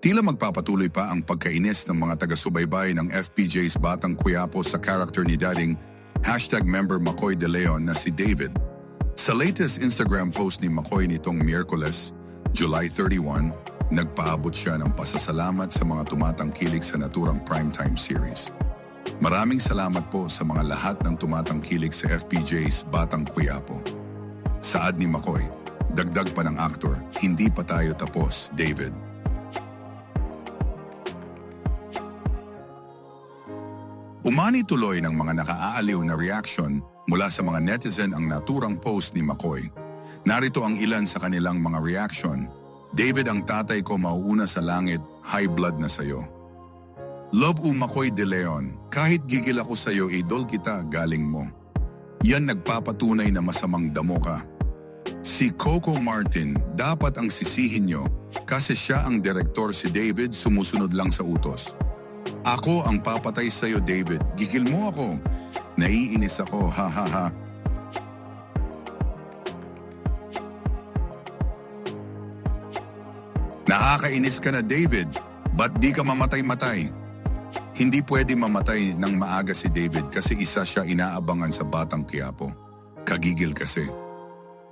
Tila magpapatuloy pa ang pagkainis ng mga taga-subaybay ng FPJ's Batang Quiapo sa character ni dating hashtag member Makoy De Leon na si David. Sa latest Instagram post ni Makoy nitong Miyerkules, July 31, nagpaabot siya ng pasasalamat sa mga tumatangkilik sa naturang primetime series. Maraming salamat po sa mga lahat ng tumatangkilik sa FPJ's Batang Quiapo. Saad ni Makoy, dagdag pa ng aktor, hindi pa tayo tapos, David. Umani tuloy ng mga nakaaaliw na reaction mula sa mga netizen ang naturang post ni McCoy. Narito ang ilan sa kanilang mga reaction. David ang tatay ko mauuna sa langit, high blood na sayo. Love u McCoy de Leon, kahit gigil ako sa'yo, idol kita, galing mo. Yan nagpapatunay na masamang damo ka. Si Coco Martin, dapat ang sisihin nyo kasi siya ang direktor si David sumusunod lang sa utos. Ako ang papatay sa'yo, David. Gigil mo ako. Naiinis ako, ha ha ha. Nakakainis ka na, David. Ba't di ka mamatay-matay? Hindi pwede mamatay ng maaga si David kasi isa siya inaabangan sa Batang Quiapo. Kagigil kasi.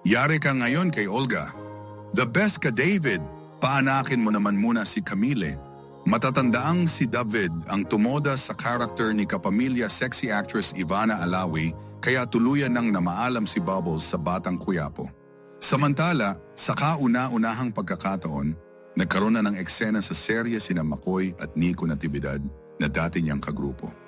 Yari ka ngayon kay Olga. The best ka, David. Paanakin mo naman muna si Camille. Matatandaang si David ang tumoda sa karakter ni kapamilya sexy actress Ivana Alawi kaya tuluyan nang namaalam si Bubbles sa Batang Quiapo. Samantala, sa kauna-unahang pagkakataon, nagkaroon na ng eksena sa serye sina Makoy at Nico Natividad na dati niyang kagrupo.